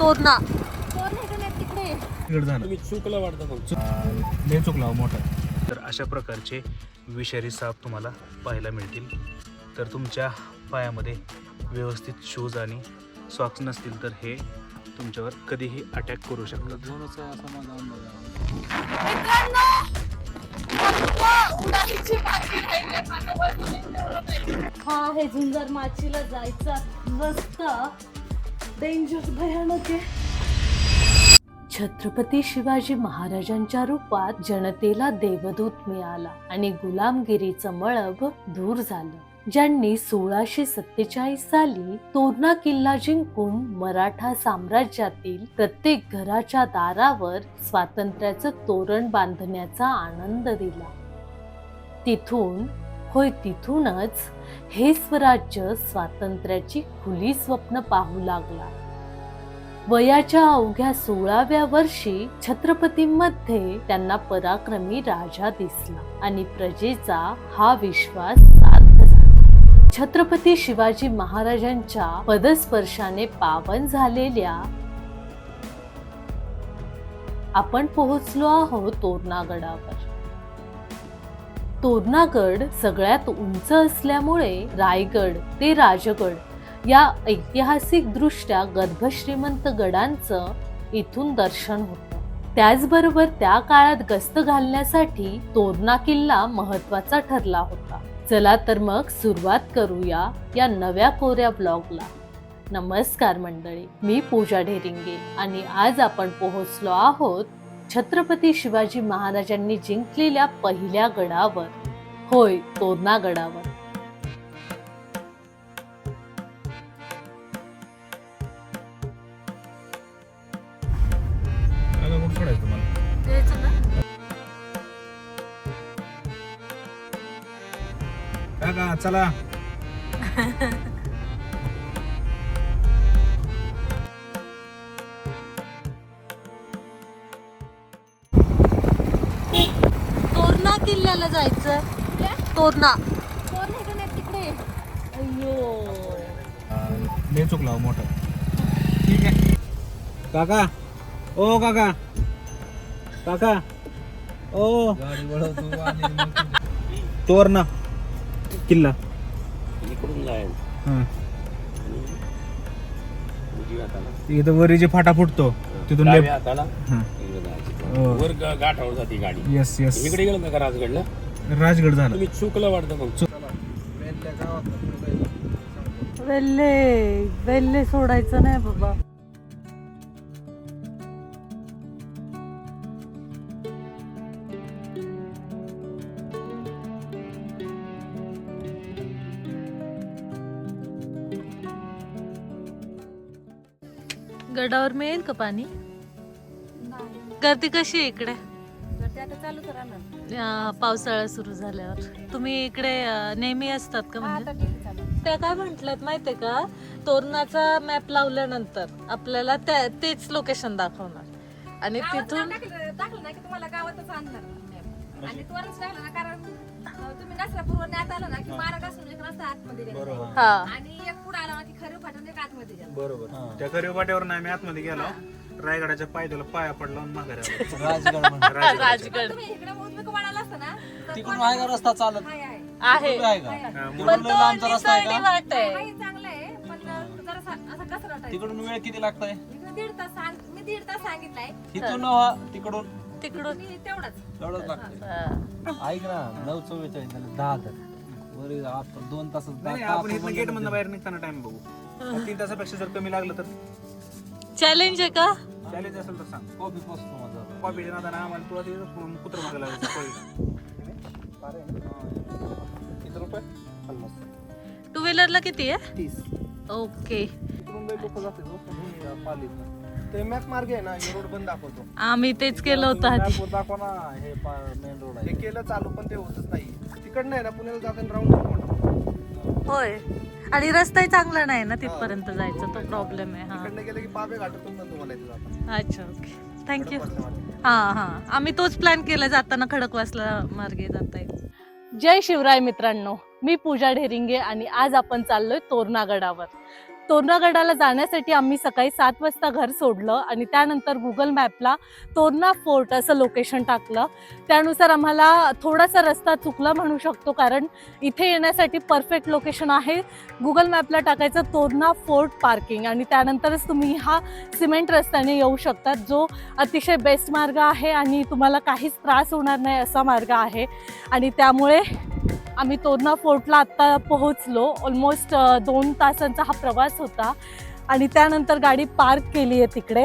तोरणा चुकलं वाटतं चुकला हो मोठा. तर अशा प्रकारचे विषारी साप तुम्हाला पाहायला मिळतील. तर तुमच्या पायामध्ये व्यवस्थित शूज आणि सॉक्स नसतील तर हे तुमच्यावर कधीही अटॅक करू शकतात. हा हे झुंजार माचीला जायचा. रस्ता डेंजर भयानक आहे छत्रपती शिवाजी महाराजांच्या रूपात जनतेला देवदूत मिळाला आणि गुलामगिरीचं मळब दूर झालं. ज्यांनी सोळाशे सत्तेचाळीस साली तोरणा किल्ला जिंकून मराठा साम्राज्यातील प्रत्येक घराच्या दारावर स्वातंत्र्याचं तोरण बांधण्याचा आनंद दिला. तिथून होय तिथूनच हे स्वराज्य स्वातंत्र्याची खुली स्वप्न पाहू लागला. वयाच्या अवघ्या सोळाव्या वर्षी छत्रपतींमध्ये त्यांना पराक्रमी राजा दिसला आणि प्रजेचा हा विश्वास सार्थ झाला. छत्रपती शिवाजी महाराजांच्या पदस्पर्शाने पावन झालेल्या आपण पोहोचलो आहोत तोरणागडावर. तोरणागड सगळ्यात उंच असल्यामुळे रायगड ते राजगड या ऐतिहासिक दृष्ट्या गर्भश्रीमंत गडांचं इथून दर्शन होतं. त्याचबरोबर त्या काळात गस्त घालण्यासाठी तोरणा किल्ला महत्त्वाचा ठरला होता. चला तर मग सुरुवात करूया या नव्या कोऱ्या ब्लॉगला. नमस्कार मंडळी मी पूजा ढेरिंगे आणि आज आपण पोहोचलो आहोत छत्रपती शिवाजी महाराजांनी जिंकलेल्या पहिल्या गडावर. होय तोरणा गडावर. आता कुठं तोरणा. जायचं तोरणा अय्यो. अं, लय चुकला मोठा. ठीक आहे. काका. ओ काका. काका. ओ. तोरणा. किल्ला. इकडून जायचं. हं. इथं वरी जे फाटा फुटतो. तिथून वर गा- गाठावर जाते गाडी. येस येस इकडे गेलो ना का राजगडला? राजगड झाला. तुम्ही चुकलं वाटतं मग. वेल्ले वेल्ले सोडायचं नाही बाबा. गडावर मिळेल का पाणी? गर्दी कशी आहे इकडे? अं, पावसाळा सुरू झाल्यावर. तुम्ही इकडे अं, नेहमी असतात का म्हणजे? त्या काय म्हंटलत माहितीये का? तोरणाचा मॅप लावल्यानंतर आपल्याला त्या- तेच लोकेशन दाखवणार. आणि तिथून टाकलं ना की तुम्हाला गावातच आणणार आणि त्वरच टाकलं ना कारण अं, तुम्ही नसरापूर न्यात आलं ना की मार्ग असून एक रस्ता आतमध्ये गेला. हा. आणि एक पुढे आला ना की खरे फाटून एक आतमध्ये गेला. बरोबर. त्या आम्ही आतमध्ये गेलो. रायगडाच्या पायथ्याला पाया पडला आणि माघारी आलो. राजगड तुम्ही इकडे उजवीकडे वळाला असता ना तर तिकडून आहे का रस्ता चालत. हाय आहे. आहे आहे का? हा, पण म्हणून तो लांबचा रस्ता आहे निसरडी का? वाट आहे हाय चांगलं आहे पण जरा असं कसं वाटायचं तिकडून वेळ किती लागतोय? इकडे दीड तास सांग मी दीड तास सांगितलाय. इथून हा, तिकडून? तिकडून. मी तेवढाच. लागतंय. हा. ऐक ना नऊ चव्वेचाळीस झाले दहा तर. दोन तास नाही आपण इथनं गेट मधनं बाहेर निघताना टाइम बघू. तीन तासापेक्षा जर कमी लागलं तर? चॅलेंज आहे का? चॅलेंज असेल तर सांग. कॉफी पोचतो माझा कॉपी देणार ना आम्हाला. तुला तिथं कुत्र मागे लागलं किती रुपये? पन्नास. टू व्हीलरला किती आहे? तीस. ओके पालीत. ते मॅप मार्ग आहे ना हे रोड बंद दाखवतो. आम्ही तेच केलं होतं आधी. दाखवा ना हे मेन रोड आहे. हे केलं चालू पण ते होतच नाही. तिकडनं आहे ना पुण्याला जाताना राऊंड होय. आणि रस्ताही चांगला नाही ना तिथपर्यंत जायचा तो प्रॉब्लेम आहे हा. तिकडनं गेलं की पाबे घाटातून पण तुम्हाला इथे जातात. अच्छा ओके. थँक्यू हा हा. आम्ही तोच प्लॅन केला जाताना खडकवासला मार्गे जाता येईल जय शिवराय मित्रांनो मी पूजा ढेरिंगे आणि आज आपण चाललोय तोरणागडावर. तोरणागडाला जाण्यासाठी आम्ही सकाळी सात वाजता घर सोडलं आणि त्यानंतर गुगल मॅपला तोरणा फोर्ट असं लोकेशन टाकलं. त्यानुसार आम्हाला थोडासा रस्ता चुकला म्हणू शकतो कारण इथे येण्यासाठी परफेक्ट लोकेशन आहे. गुगल मॅपला टाकायचं तोरणा फोर्ट पार्किंग आणि त्यानंतरच तुम्ही हा सिमेंट रस्त्याने येऊ शकतात जो अतिशय बेस्ट मार्ग आहे आणि तुम्हाला काहीच त्रास होणार नाही असा मार्ग आहे. आणि त्यामुळे आम्ही तोरणा फोर्टला आत्ता पोहोचलो. ऑलमोस्ट दोन तासांचा हा प्रवास होता. आणि त्यानंतर गाडी पार्क केली आहे तिकडे.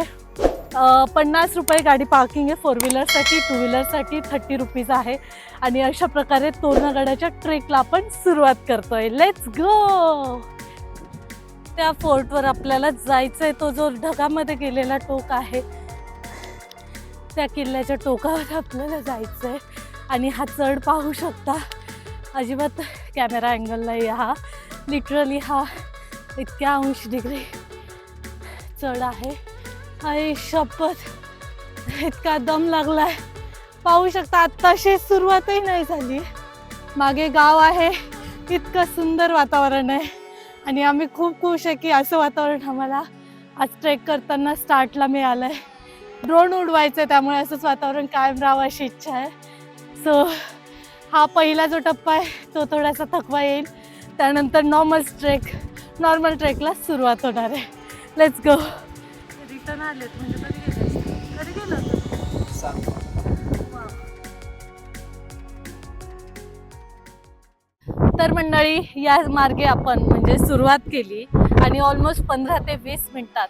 पन्नास रुपये गाडी पार्किंग आहे. फोर व्हीलरसाठी टू व्हीलरसाठी थर्टी रुपीज आहे. आणि अशा प्रकारे तोरणागडाच्या ट्रेकला आपण सुरुवात करतोय. लेट्स गो त्या फोर्टवर आपल्याला जायचं आहे तो जो ढगामध्ये गेलेला टोक आहे त्या किल्ल्याच्या टोकावर आपल्याला जायचं आहे आणि हा चढ पाहू शकता. अजिबात कॅमेरा अँगल नाही हा. लिटरली हा इतक्या अंश डिग्री चढ आहे. आणि शपथ. इतका दम लागला आहे पाहू शकता आत्ताशी सुरुवातही नाही झाली. मागे गाव आहे इतकं सुंदर वातावरण आहे. आणि आम्ही खूप खुश आहे की असं वातावरण आम्हाला आज ट्रेक करताना स्टार्टला मिळालं आहे ड्रोन उडवायचं आहे त्यामुळे असंच वातावरण कायम राहावं अशी इच्छा आहे. सो हा पहिला जो टप्पा आहे तो थोडासा थकवा येईल. त्यानंतर नॉर्मल ट्रेक नॉर्मल ट्रेकला सुरुवात होणार आहे. लेट्स गो रिटर्न आलेत म्हणजे कधी गेले? कधी गेलं तर मंडळी या मार्गे आपण म्हणजे सुरुवात केली आणि ऑलमोस्ट पंधरा ते वीस मिनिटात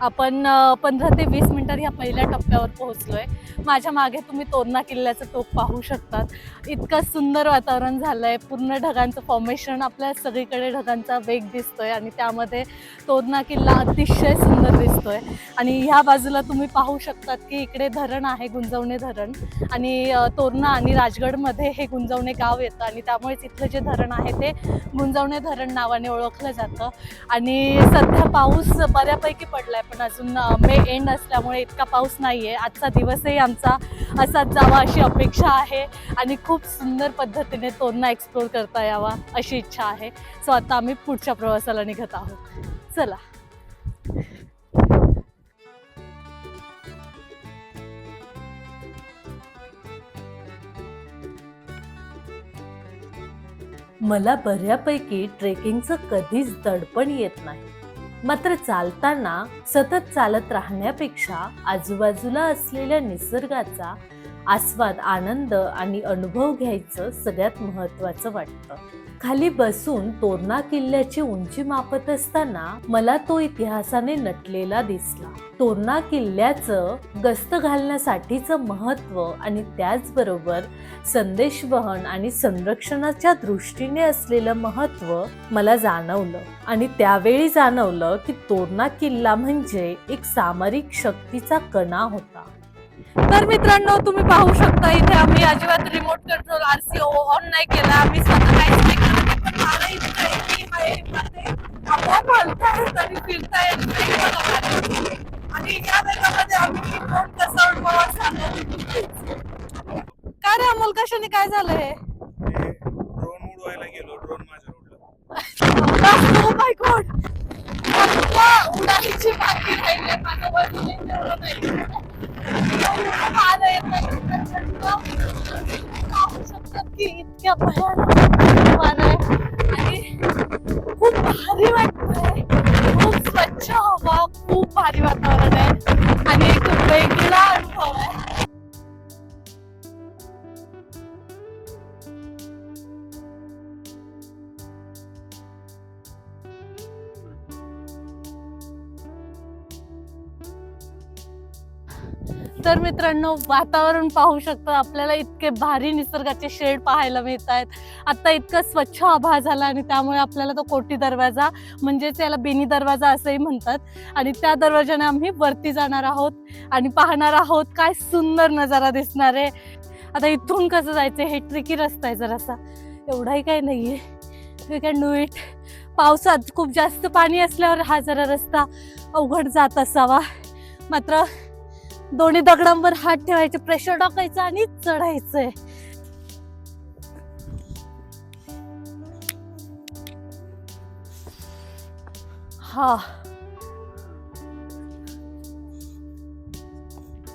आपण पंधरा ते वीस मिनिटात ह्या पहिल्या टप्प्यावर पोहोचलो आहे माझ्या मागे तुम्ही तोरणा किल्ल्याचं टोक पाहू शकतात. इतकं सुंदर वातावरण झालं आहे पूर्ण ढगांचं फॉर्मेशन आपल्या सगळीकडे ढगांचा वेग दिसतोय आणि त्यामध्ये तोरणा किल्ला अतिशय सुंदर दिसतोय. आणि ह्या बाजूला तुम्ही पाहू शकतात की इकडे धरण आहे गुंजवणे धरण. आणि तोरणा आणि राजगडमध्ये हे गुंजवणे गाव येतं आणि त्यामुळे तिथलं जे धरण आहे ते गुंजवणे धरण नावाने ओळखलं जातं. आणि सध्या पाऊस बऱ्यापैकी पडलाय. पण अजून मे एंड असल्यामुळे इतका पाऊस नाहीये. आजचा दिवसही आमचा असाच जावा अशी अपेक्षा आहे आणि खूप सुंदर पद्धतीने तोरणा एक्सप्लोर करता यावा अशी इच्छा आहे. सो आता आम्ही पुढच्या प्रवासाला निघत आहोत. चला. मला बऱ्यापैकी ट्रेकिंगचं कधीच दडपण येत नाही. मात्र चालताना सतत चालत राहण्यापेक्षा आजूबाजूला असलेल्या निसर्गाचा आस्वाद आनंद आणि अनुभव घ्यायचं सगळ्यात महत्वाचं वाटतं. खाली बसून तोरणा किल्ल्याची उंची मापत असताना मला तो इतिहासाने नटलेला दिसला. तोरणा किल्ल्याचं गस्त घालण्यासाठीचं महत्त्व आणि त्याचबरोबर संदेशवहन आणि संरक्षणाच्या दृष्टीने असलेलं महत्त्व मला जाणवलं. आणि त्यावेळी जाणवलं की तोरणा किल्ला म्हणजे एक सामरिक शक्तीचा कणा होता. तर मित्रांनो तुम्ही पाहू शकता इथे आम्ही अजिबात रिमोट कंट्रोल आरसीओ ऑन नाही केला. आम्ही स्वतः काहीच नाही मला इतकं आहे की हलताय तरी फिरताय आणि या वेगामध्ये आम्ही ड्रोन कसा सांगा काय रे अमोल कशाने काय झालं हे ड्रोन उडवायला गेलो ड्रोन माझ्या उडलं. इतक्या भयानक वार आणि खूप भारी वाटतंय. खूप स्वच्छ हवा खूप भारी वातावरण आहे. आणि एक वेगळा अनुभव आहे. तर मित्रांनो वातावरण पाहू शकता. आपल्याला इतके भारी निसर्गाचे शेड पाहायला मिळत आहेत आता इतकं स्वच्छ आभाळ झाला आणि त्यामुळे आपल्याला तो कोटी दरवाजा म्हणजेच याला बेनी दरवाजा असंही म्हणतात. आणि त्या दरवाजाने आम्ही वरती जाणार आहोत आणि पाहणार आहोत काय सुंदर नजारा दिसणार आहे. आता इथून कसं जायचं? हे ट्रिकी रस्ता आहे जरासा. एवढाही काही नाहीये. वी कॅन डू इट पावसात खूप जास्त पाणी असल्यावर हा जरा रस्ता अवघड जात असावा. मात्र दोन्ही दगडांवर हात ठेवायचे प्रेशर टाकायचं आणि चढायचंय. हा.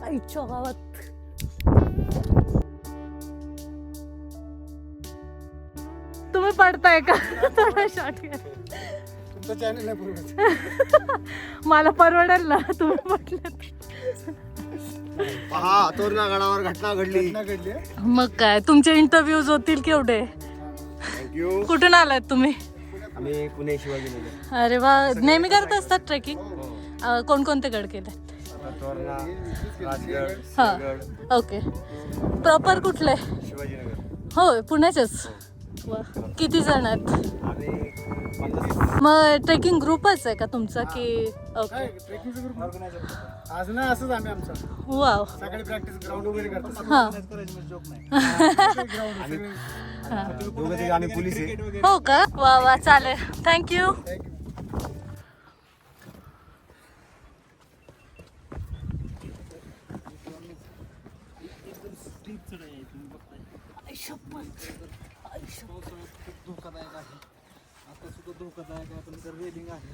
आईच्या गावात. तुम्ही पडताय का? थोडा शॉर्ट घ्या. तुमचं चॅनल आहे बरोबर मला परवडेल ना तुम्ही म्हटलं पहा तोरणागडावर घटना घडली. घटना घडली आहे. मग काय तुमचे इंटरव्ह्यूज होतील केवढे? थँक्यू कुठून आलात तुम्ही? आम्ही पुणे शिवाजीनगर. अरे वा नेहमी करत असतात ट्रेकिंग कोणकोणते गड केले? तोरणा राजगड हा. सिंहगड, ओके. प्रॉपर कुठले? शिवाजीनगर. होय पुण्याचेच. वा. किती जण आहेत? मग ट्रेकिंग ग्रुपच आहे का तुमचा की ओके आज ना असंच आम्ही आमचं. वाव सकाळी प्रॅक्टिस ग्राउंड वगैरे करतो. हा. पोलीस आहे. हो का? वा वा चालेल. थँक्यू धोकादायक आहे. आता सुद्धा धोकादायक आहे पण रेलिंग आहे.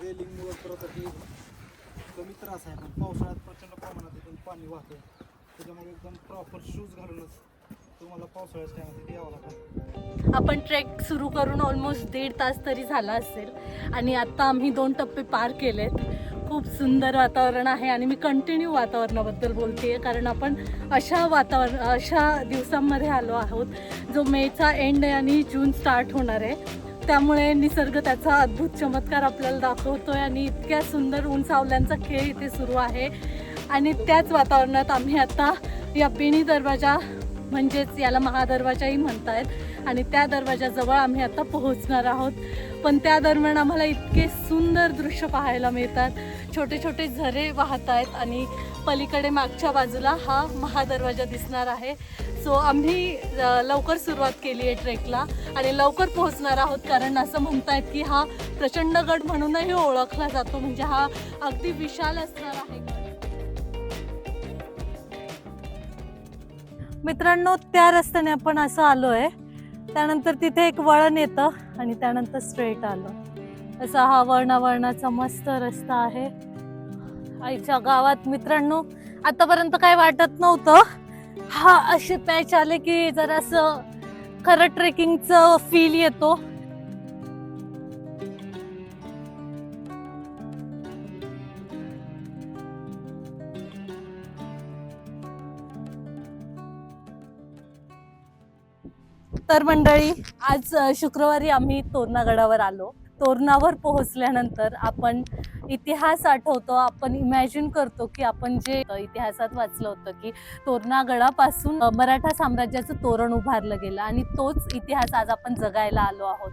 रेलिंगमुळे परत ते कमी त्रास आहे पण पावसाळ्यात प्रचंड प्रमाणात इथून पाणी वाहतं त्याच्यामुळे एकदम प्रॉपर शूज घालूनच तुम्हाला पावसाळ्याच्या टायमात यावं लागतं आपण ट्रेक सुरू करून ऑलमोस्ट दीड तास तरी झाला असेल. आणि आता आम्ही दोन टप्पे पार केलेत. खूप सुंदर वातावरण आहे आणि मी कंटिन्यू वातावरणाबद्दल बोलते कारण आपण अशा वातावरण अशा दिवसांमध्ये आलो आहोत जो मेचा एंड आहे आणि जून स्टार्ट होणार आहे. त्यामुळे निसर्ग त्याचा अद्भुत चमत्कार आपल्याला दाखवतो आहे आणि इतक्या सुंदर उंचावल्यांचा खेळ इथे सुरू आहे. आणि त्याच वातावरणात आम्ही आता या बिणी दरवाजा म्हणजेच याला महादरवाजाही म्हणतायत आणि त्या दरवाजाजवळ आम्ही आता पोहोचणार आहोत. पण त्या दरम्यान आम्हाला इतके सुंदर दृश्य पाहायला मिळतात. छोटे छोटे झरे वाहत आहेत आणि पलीकडे मागच्या बाजूला हा महादरवाजा दिसणार आहे. सो आम्ही लवकर सुरुवात केली आहे ट्रेकला आणि लवकर पोहोचणार आहोत कारण असं म्हणतायत की हा प्रचंड गड म्हणूनही ओळखला जातो. म्हणजे हा अगदी विशाल असणार आहे. मित्रांनो त्या रस्त्याने आपण असं आलो आहे त्यानंतर तिथे एक वळण येतं आणि त्यानंतर स्ट्रेट आलो. असा हा वळणावळणाचा मस्त रस्ता आहे. आईच्या गावात मित्रांनो आतापर्यंत काय वाटत नव्हतं. हा असे पॅच आले की जरासं खरं ट्रेकिंगचं फील येतो. तर मंडळी आज शुक्रवारी आम्ही तोरणागडावर आलो. तोरणावर पोहोचल्यानंतर आपण इतिहास आठवतो आपण इमॅजिन करतो की आपण जे इतिहासात वाचलं होतं की तोरणागडापासून मराठा साम्राज्याचं तोरण उभारलं गेलं आणि तोच इतिहास आज आपण जगायला आलो आहोत.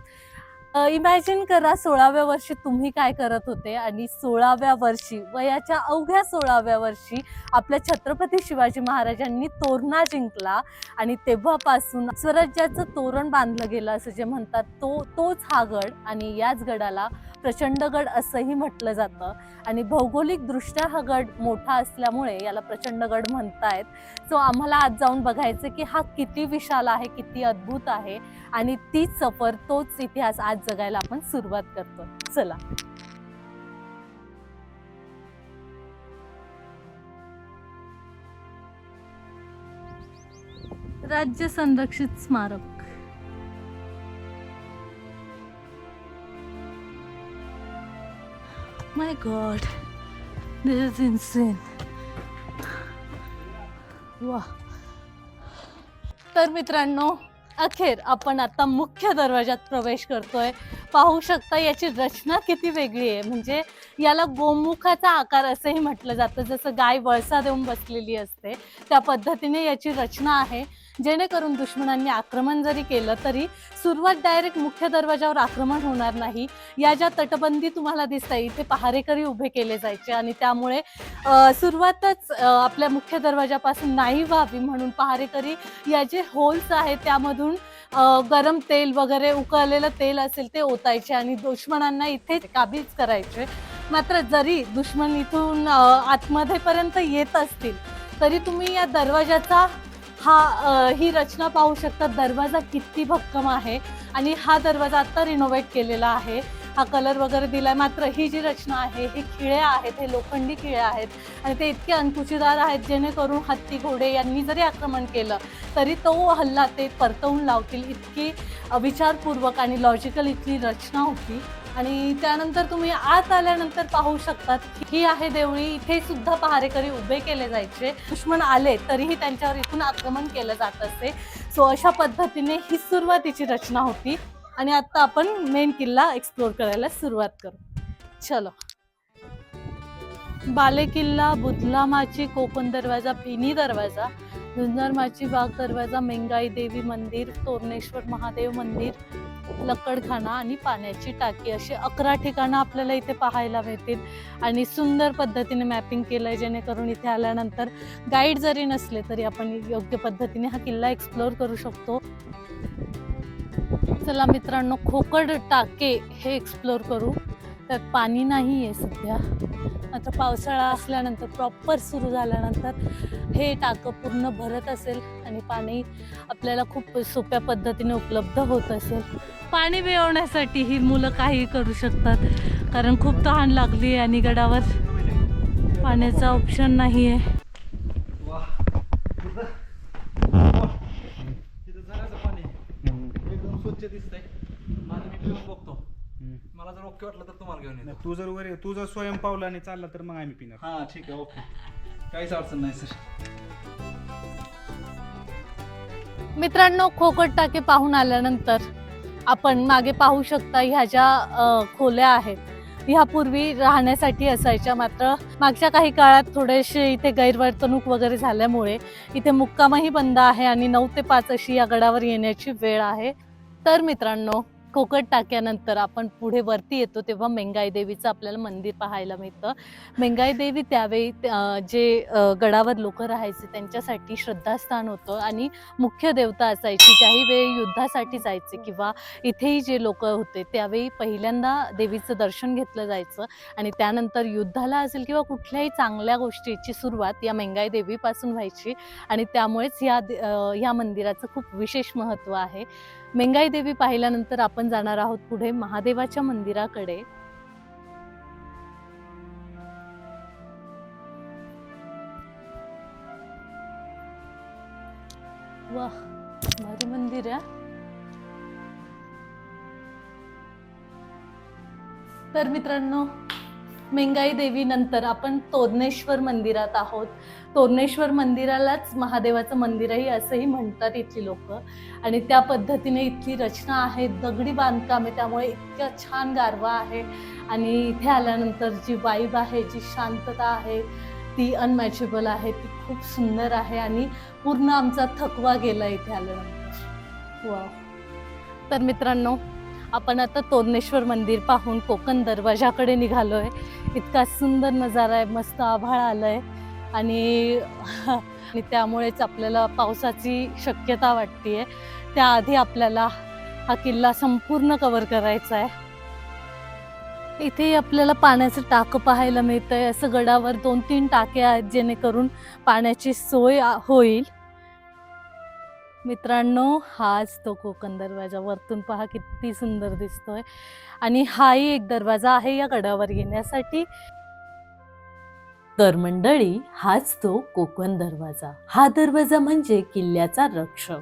इमॅजिन करा सोळाव्या वर्षी तुम्ही काय करत होते आणि सोळाव्या वर्षी वयाच्या अवघ्या सोळाव्या वर्षी आपल्या छत्रपती शिवाजी महाराजांनी तोरणा जिंकला आणि तेव्हापासून स्वराज्याचं तोरण बांधलं गेलं असं जे म्हणतात तो तोच हा गड आणि याच गडाला प्रचंड गड असंही म्हटलं जातं. आणि भौगोलिकदृष्ट्या हा गड मोठा असल्यामुळे याला प्रचंड गड म्हणतायत. सो आम्हाला आज जाऊन बघायचं की हा किती विशाल आहे किती अद्भुत आहे. आणि तीच सफर तोच इतिहास आज जगायला आपण सुरुवात करतो चला. राज्य संरक्षित स्मारक. My god. This is insane. वा. तर मित्रांनो अखेर आपण आता मुख्य दरवाजात प्रवेश करतोय. पाहू शकता याची रचना किती वेगळी आहे. म्हणजे याला गोमुखाचा आकार असंही म्हटलं जातं. जसं गाय वळसा देऊन बसलेली असते. त्या पद्धतीने याची रचना आहे. जेणेकरून दुश्मनांनी आक्रमण जरी केलं तरी सुरुवात डायरेक्ट मुख्य दरवाजावर आक्रमण होणार नाही. या ज्या तटबंदी तुम्हाला दिसत इथे पहारेकरी उभे केले जायचे आणि त्यामुळे सुरुवातच आपल्या मुख्य दरवाजापासून नाही व्हावी म्हणून पहारेकरी या जे होल्स आहेत त्यामधून गरम तेल वगैरे उकळलेलं तेल असेल ते ओतायचे आणि दुश्मनांना इथे काबीज करायचे. मात्र जरी दुश्मन इथून आतमध्येपर्यंत येत असतील तरी तुम्ही या दरवाजाचा हा अ, ही रचना पाहू शकता दरवाजा किती भक्कम आहे आणि हा दरवाजा आत्ता रिनोव्हेट केलेला आहे. हा कलर वगैरे दिलाय मात्र ही जी रचना आहे ही खिळे आहेत हे लोखंडी खिळे आहेत आणि ते इतके अंकुशीदार आहेत जेणेकरून हत्ती घोडे यांनी जरी आक्रमण केलं तरी तो हल्ला ते परतवून लावतील इतकी अ, विचारपूर्वक आणि लॉजिकल इथली रचना होती. आणि त्यानंतर तुम्ही आत आल्यानंतर पाहू शकतात ही आहे देवळी. इथे सुद्धा पहारेकरी उभे केले जायचे. दुश्मन आले तरीही त्यांच्यावर इथून आक्रमण केलं जात असते सो अशा पद्धतीने ही सुरुवातीची रचना होती. आणि आता आपण मेन किल्ला एक्सप्लोर करायला सुरुवात करू. चलो. बाले किल्ला बुधलामाची कोकण दरवाजा पिनी दरवाजा झुंजारमाची बाग दरवाजा मेंगाई देवी मंदिर तोरणेश्वर महादेव मंदिर हो. लकडखाना आणि पाण्याची टाकी अशी अकरा ठिकाणं आपल्याला इथे पाहायला मिळतील आणि सुंदर पद्धतीने मॅपिंग केलं आहे जेणेकरून इथे आल्यानंतर गाईड जरी नसले तरी आपण योग्य पद्धतीने हा किल्ला एक्सप्लोअर करू शकतो. चला मित्रांनो खोकड टाके हे एक्सप्लोअर करू. त्यात पाणी नाही आहे सध्या. मात्र पावसाळा असल्यानंतर प्रॉपर सुरू झाल्यानंतर हे टाकं पूर्ण भरत असेल आणि पाणी आपल्याला खूप सोप्या पद्धतीने उपलब्ध होत असेल. पाणी मिळवण्यासाठी ही मुलं काही करू शकतात कारण खूप तहान लागली आहे आणि गडावर पाण्याचा ऑप्शन नाही आहे. स्वच्छ दिसतंय. आणि मी बघतो. मला जर ओके वाटलं तर तुम्हाला घेऊन येतो. तू जर वर तू जर स्वयं पावला आणि चालला तर मग आम्ही पिणार. हा ठीक आहे ओके. काहीच अडचण नाही सर. मित्रांनो खोकट टाके पाहून आल्यानंतर आपण मागे पाहू शकता ह्या ज्या अ, खोल्या आहेत ह्यापूर्वी राहण्यासाठी असायच्या. मात्र मागच्या काही काळात थोडेसे इथे गैरवर्तणूक वगैरे झाल्यामुळे इथे मुक्कामही बंद आहे आणि नऊ ते पाच अशी या गडावर येण्याची वेळ आहे. तर मित्रांनो कोकट टाक्यानंतर आपण पुढे वरती येतो तेव्हा मेंगाई देवीचं आपल्याला मंदिर पाहायला मिळतं. मेंगाई देवी त्यावेळी जे गडावर लोक राहायचे त्यांच्यासाठी श्रद्धास्थान होतं आणि मुख्य देवता असायची. ज्याही वेळी युद्धासाठी जायचे किंवा इथेही जे लोक होते त्यावेळी पहिल्यांदा देवीचं दर्शन घेतलं जायचं आणि त्यानंतर युद्धाला असेल किंवा कुठल्याही चांगल्या गोष्टीची सुरुवात या मेंगाई देवीपासून व्हायची आणि त्यामुळेच या दे- या मंदिराचं खूप विशेष महत्त्व आहे. मेंगाई देवी पाहिल्यानंतर आपण जाणार आहोत पुढे महादेवाच्या मंदिराकडे. वा भारी मंदिर आहे. तर मित्रांनो मेंगाई देवीनंतर आपण तोरणेश्वर मंदिरात आहोत. तोरणेश्वर मंदिरालाच महादेवाचं मंदिरही असंही म्हणतात इथली लोक. आणि त्या पद्धतीने इथली रचना आहे दगडी बांधकाम आहे त्यामुळे इतकं छान गारवा आहे. आणि इथे आल्यानंतर जी वाईब आहे जी शांतता आहे ती अनमॅचेबल आहे ती खूप सुंदर आहे आणि पूर्ण आमचा थकवा गेला इथे आल्यानंतर. वा तर मित्रांनो आपण आता तोरणेश्वर मंदिर पाहून कोकण दरवाजाकडे निघालो आहे इतका सुंदर नजारा आहे मस्त आभाळ आलं आहे आणि आणि त्यामुळेच आपल्याला पावसाची शक्यता वाटते आहे त्याआधी आपल्याला हा किल्ला संपूर्ण कवर करायचा आहे. इथे आपल्याला पाण्याचं टाकं पाहायला मिळतंय. असं गडावर दोन तीन टाके आहेत जेणेकरून पाण्याची सोय होईल. मित्रांनो हाच तो कोकण दरवाजा. वरतून पहा किती सुंदर दिसतोय. आणि हाही एक दरवाजा आहे या गडावर येण्यासाठी. तर मंडळी हाच तो कोकण दरवाजा. हा दरवाजा म्हणजे किल्ल्याचा रक्षक.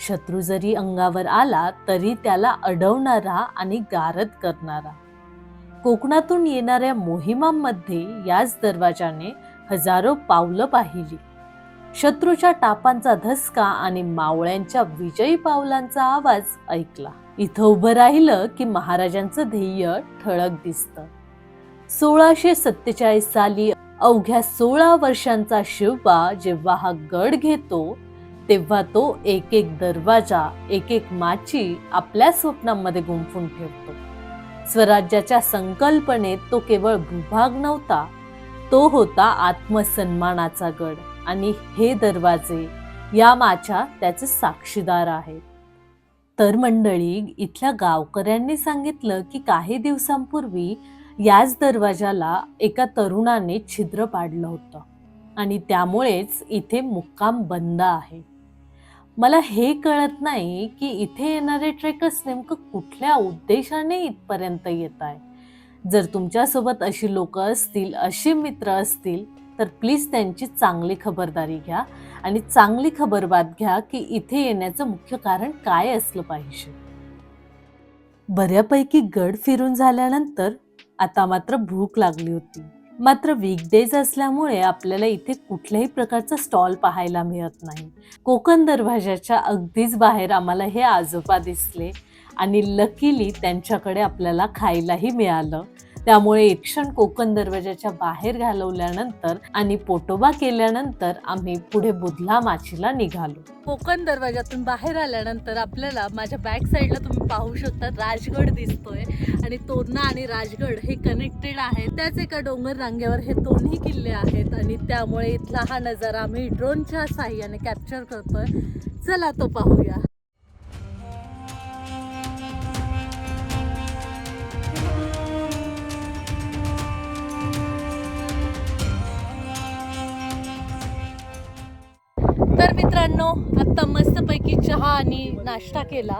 शत्रू जरी अंगावर आला तरी त्याला अडवणारा आणि गारद करणारा. कोकणातून येणाऱ्या मोहिमांमध्ये याच दरवाजाने हजारो पावलं पाहिली. शत्रूच्या टापांचा धसका आणि मावळ्यांच्या विजयी पावलांचा आवाज ऐकला. इथं उभं राहिलं की महाराजांचं ध्येय ठळक दिसतं. सोळाशे सत्तेचाळीस साली अवघ्या सोळा वर्षांचा शिवबा जेव्हा हा गड घेतो तेव्हा तो एक एक दरवाजा एक एक माची आपल्या स्वप्नांमध्ये गुंफून ठेवतो. स्वराज्याच्या संकल्पनेत तो केवळ भूभाग नव्हता तो होता आत्मसन्मानाचा गड. आणि हे दरवाजे या माझ्या त्याचे साक्षीदार आहेत. तर मंडळी इथल्या गावकऱ्यांनी सांगितलं की काही दिवसांपूर्वी याच दरवाजाला एका तरुणाने छिद्र पाडलं होतं आणि त्यामुळेच इथे मुक्काम बंद आहे. मला हे कळत नाही की इथे येणारे ट्रेकर्स नेमकं कुठल्या उद्देशाने इथपर्यंत येत आहे जर तुमच्यासोबत अशी लोक असतील अशी मित्र असतील तर प्लीज त्यांची चांगली खबरदारी घ्या आणि चांगली खबरबात घ्या की इथे येण्याचं मुख्य कारण काय असलं पाहिजे. बऱ्यापैकी गड फिरून झाल्यानंतर आता मात्र भूक लागली होती. मात्र वीकडेज असल्यामुळे आपल्याला इथे कुठल्याही प्रकारचा स्टॉल पाहायला मिळत नाही. कोकण दरवाजाच्या अगदीच बाहेर आम्हाला हे आजोबा दिसले आणि लकीली त्यांच्याकडे आपल्याला खायलाही मिळालं. त्यामुळे एक क्षण कोकण दरवाजाच्या बाहेर घालवल्यानंतर आणि पोटोबा केल्यानंतर आम्ही पुढे बुधला माचीला निघालो. कोकण दरवाजातून बाहेर आल्यानंतर आपल्याला माझ्या बॅक साईडला तुम्ही पाहू शकता राजगड दिसतोय आणि तोरणा आणि राजगड हे कनेक्टेड आहे त्याच एका डोंगर रांगेवर हे दोन्ही किल्ले आहेत आणि त्यामुळे इथला हा नजारा आम्ही ड्रोनच्या साह्याने कॅप्चर करतोय. चला तो पाहूया. मित्रांनो आत्ता मस्तपैकी चहा आणि नाश्ता केला.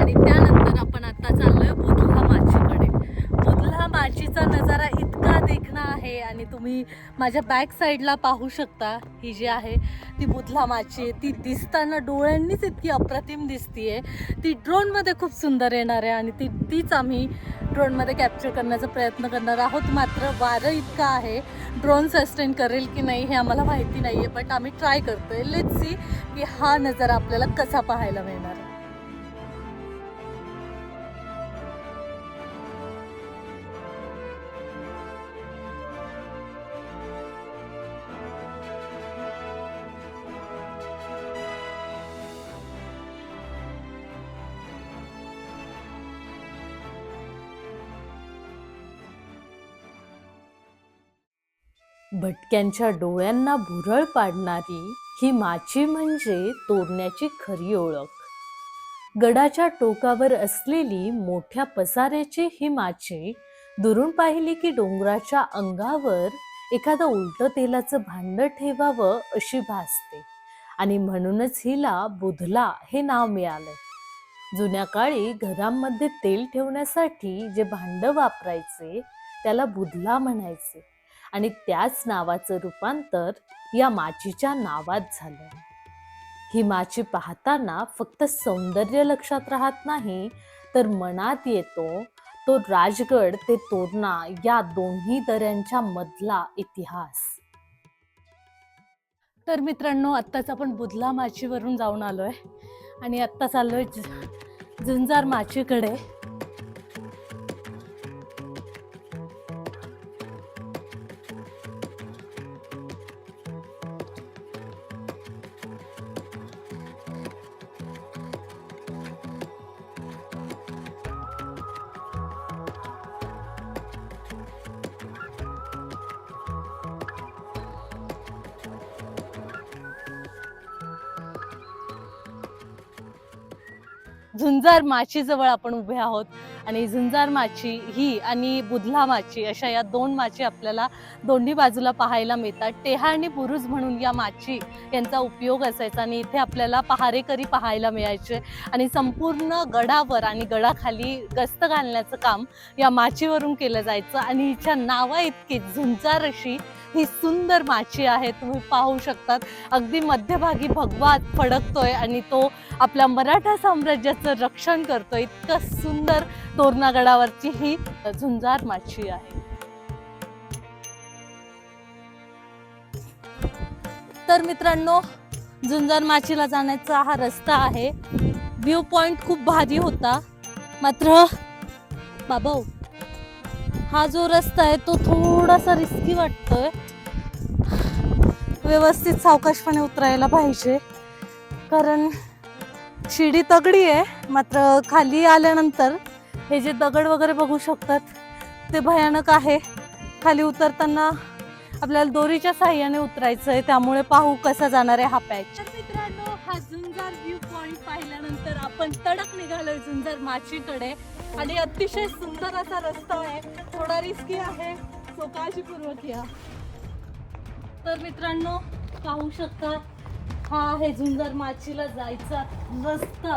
आणि त्यानंतर आपण आत्ता चाललोय बुधला माचीकडे बुधला माचीचा नजारा इतका देखणं आहे आणि तुम्ही माझ्या बॅक साईडला पाहू शकता. ही जी आहे ती बुधलामाची आहे ती दिसताना डोळ्यांनीच इतकी अप्रतिम दिसतीये. ती ड्रोनमध्ये खूप सुंदर येणार आहे आणि ती तीच आम्ही ड्रोनमध्ये कॅप्चर करण्याचा प्रयत्न करणार आहोत. मात्र वारं इतकं आहे ड्रोन सस्टेन करेल की नाही हे आम्हाला माहिती नाही आहे बट आम्ही ट्राय करतोय. लेट सी की हा नजारा आपल्याला कसा पाहायला मिळणार. भटक्यांच्या डोळ्यांना भुरळ पाडणारी ही माची म्हणजे तोरण्याची खरी ओळख. गडाच्या टोकावर असलेली मोठ्या पसाऱ्याची ही माची दुरून पाहिली की डोंगराच्या अंगावर एखादं उलटं तेलाचं भांड ठेवावं अशी भासते आणि म्हणूनच हिला बुधला हे नाव मिळालं. जुन्या काळी घरांमध्ये तेल ठेवण्यासाठी जे भांड वापरायचे त्याला बुधला म्हणायचे. आणि त्याच नावाचं रूपांतर या माचीच्या नावात झालं. ही माची पाहताना फक्त सौंदर्य लक्षात राहत नाही तर मनात येतो तो राजगड ते तोरणा या दोन्ही दऱ्यांच्या मधला इतिहास. तर मित्रांनो आत्ताच आपण बुधला माचीवरून जाऊन आलोय. आणि आत्ता चाललोय ज- झुंजार माचीकडे. झुंजार माचीजवळ आपण उभे आहोत. आणि झुंजार माची ही आणि बुधला माची अशा या दोन माची आपल्याला दोन्ही बाजूला पाहायला मिळतात. टेहा आणि बुरुज म्हणून या माची यांचा उपयोग असायचा आणि इथे आपल्याला पहारेकरी पाहायला मिळायचे. आणि संपूर्ण गडावर आणि गडाखाली गस्त घालण्याचं काम या माचीवरून केलं जायचं. आणि हिच्या नावा इतकी झुंजार अशी ही सुंदर माची आहे तुम्ही पाहू शकतात. अगदी मध्यभागी भगवा फडकतोय आणि तो आपल्या मराठा साम्राज्याचं रक्षण करतोय. इतकं सुंदर तोरणागडावरची ही झुंजार माची आहे. तर मित्रांनो झुंजार माचीला जाण्याचा हा रस्ता आहे. व्ह्यू पॉइंट खूप भारी होता. मात्र बाबा हा जो रस्ता आहे तो थोडासा रिस्की वाटतोय. व्यवस्थित सावकाशपणे उतरायला पाहिजे. कारण शिडी तगडी आहे. मात्र खाली आल्यानंतर हे जे दगड वगैरे बघू शकतात ते भयानक आहे. खाली उतरताना आपल्याला दोरीच्या साह्याने उतरायचं आहे त्यामुळे पाहू कसा जाणार आहे हा पॅच. आपण तडक निघालोय झुंजर माचीकडे. आणि अतिशय सुंदर असा रस्ता आहे. थोडा रिस्की आहे. सो काळजीपूर्वक या. तर मित्रांनो पाहू शकता हा आहे झुंजर माचीला जायचा रस्ता.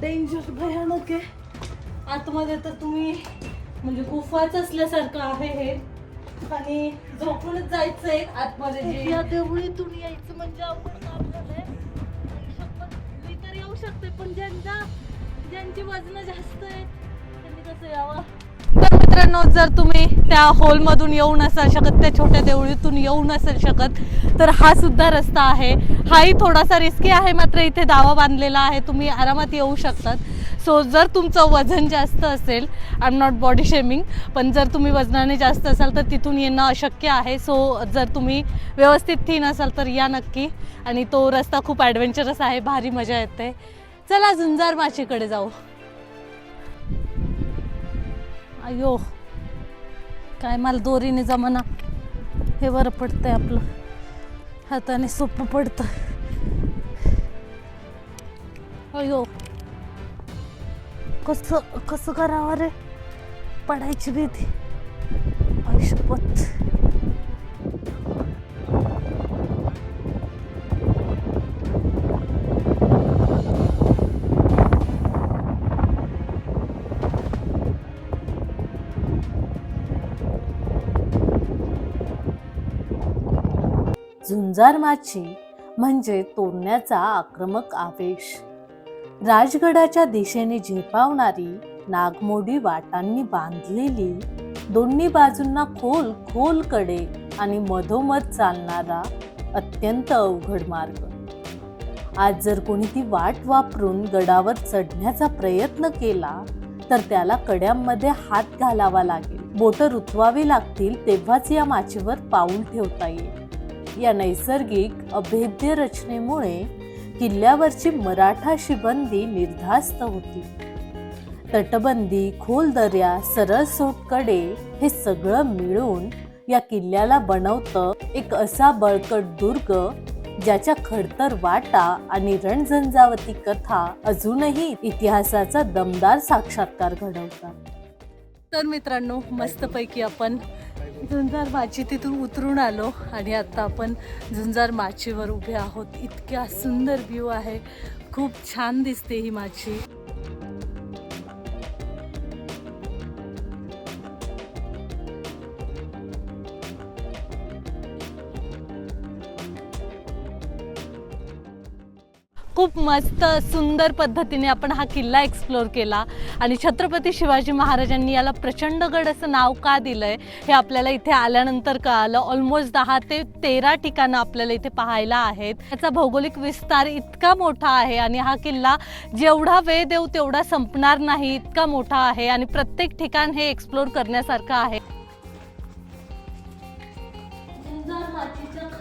डेंजर भयानक आहे. आतमध्ये तर तुम्ही म्हणजे गुफाच असल्यासारखं आहे हे. आणि झोपूनच जायचंय आतमध्ये. या देवळीतून यायचं म्हणजे आपण शकते पण ज्यांच्या ज्यांची वजन जास्त आहे त्यांनी कसं यावं? तर मित्रांनो जर तुम्ही त्या होलमधून येऊ नसाल शकत त्या छोट्या देवळीतून येऊ नसेल शकत तर हा सुद्धा रस्ता आहे. हाही थोडासा रिस्की आहे मात्र इथे दावा बांधलेला आहे. तुम्ही आरामात येऊ शकतात. सो जर तुमचं वजन जास्त असेल I am not body shaming पण जर तुम्ही वजनाने जास्त असाल तर तिथून येणं अशक्य आहे. सो जर तुम्ही व्यवस्थित थीन असाल तर या नक्की. आणि तो रस्ता खूप ॲडव्हेंचरस आहे भारी मजा येते. चला झुंजार माचीकडे जाऊ. अयो काय मला दोरीने जमाना. हे बरं पडतंय आपलं. हाताने सोपं पडतं. अयो. कसं कसं करावं रे? पडायची भीती. आयुष्यपत झुंजार माची म्हणजे तोडण्याचा आक्रमक आवेश. राजगडाच्या दिशेने झेपावणारी नागमोडी वाटांनी बांधलेली दोन्ही बाजूंना खोल खोलकडे आणि मधोमध चालणारा अत्यंत अवघड मार्ग. आज जर कोणी ती वाट वापरून गडावर चढण्याचा प्रयत्न केला तर त्याला कड्यांमध्ये हात घालावा लागेल. बोट रुतवावी लागतील तेव्हाच या माचीवर पाऊल ठेवता येईल. या नैसर्गिक अभेद्य रचनेमुळे किल्ल्यावरची मराठा शिबंदी निर्धास्त होती. तटबंदी खोल दर्या सरळ सोटकडे हे सगळं मिळून या किल्ल्याला बनवतं एक असा बळकट दुर्ग ज्याच्या खडतर वाटा आणि रणझंझावती कथा अजूनही इतिहासाचा दमदार साक्षात्कार घडवतात. तर मित्रांनो मस्तपैकी आपण झुंजार माची तिथून उतरून आलो आणि आता आपण झुंजार माचीवर उभे आहोत. इतक्या सुंदर व्ह्यू आहे. खूप छान दिसते ही माची. खूप मस्त सुंदर पद्धतीने आपण हा किल्ला एक्सप्लोर केला. आणि छत्रपती शिवाजी महाराजांनी याला प्रचंडगड असं नाव का दिलं आहे हे आपल्याला इथे आल्यानंतर कळालं. ऑलमोस्ट दहा ते तेरा ठिकाणं आपल्याला इथे पाहायला आहेत. त्याचा भौगोलिक विस्तार इतका मोठा आहे आणि हा किल्ला जेवढा वेळ देऊ तेवढा संपणार नाही इतका मोठा आहे आणि प्रत्येक ठिकाण हे एक्सप्लोर करण्यासारखं आहे.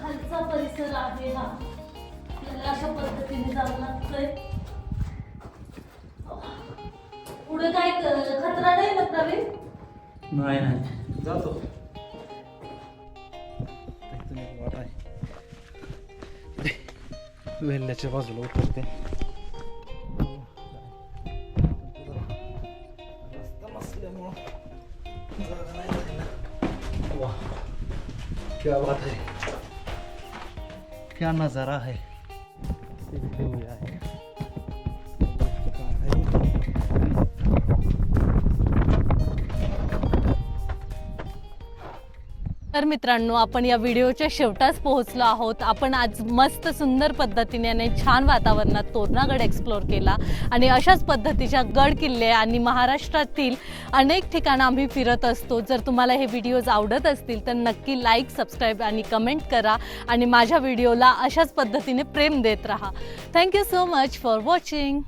खालचा परिसर आहे हा. अशा लागतंय. पुढे काय खतरा नाही ना प्रवीण? नाही नाही. जातो. वेल्ल्याच्या बाजूला उतरते. रस्ता नसल्यामुळं क्या बात है क्या नजारा है तर मित्रांनो आपण या व्हिडिओच्या शेवटाच पोहोचलो आहोत. आपण आज मस्त सुंदर पद्धतीने आणि छान वातावरणात तोरणागड एक्सप्लोर केला आणि अशाच पद्धतीच्या गड किल्ले आणि महाराष्ट्रातील अनेक ठिकाणं आम्ही फिरत असतो. जर तुम्हाला हे व्हिडिओज आवडत असतील तर नक्की लाईक सबस्क्राईब आणि कमेंट करा आणि माझ्या व्हिडिओला अशाच पद्धतीने प्रेम देत राहा. Thank you so much for watching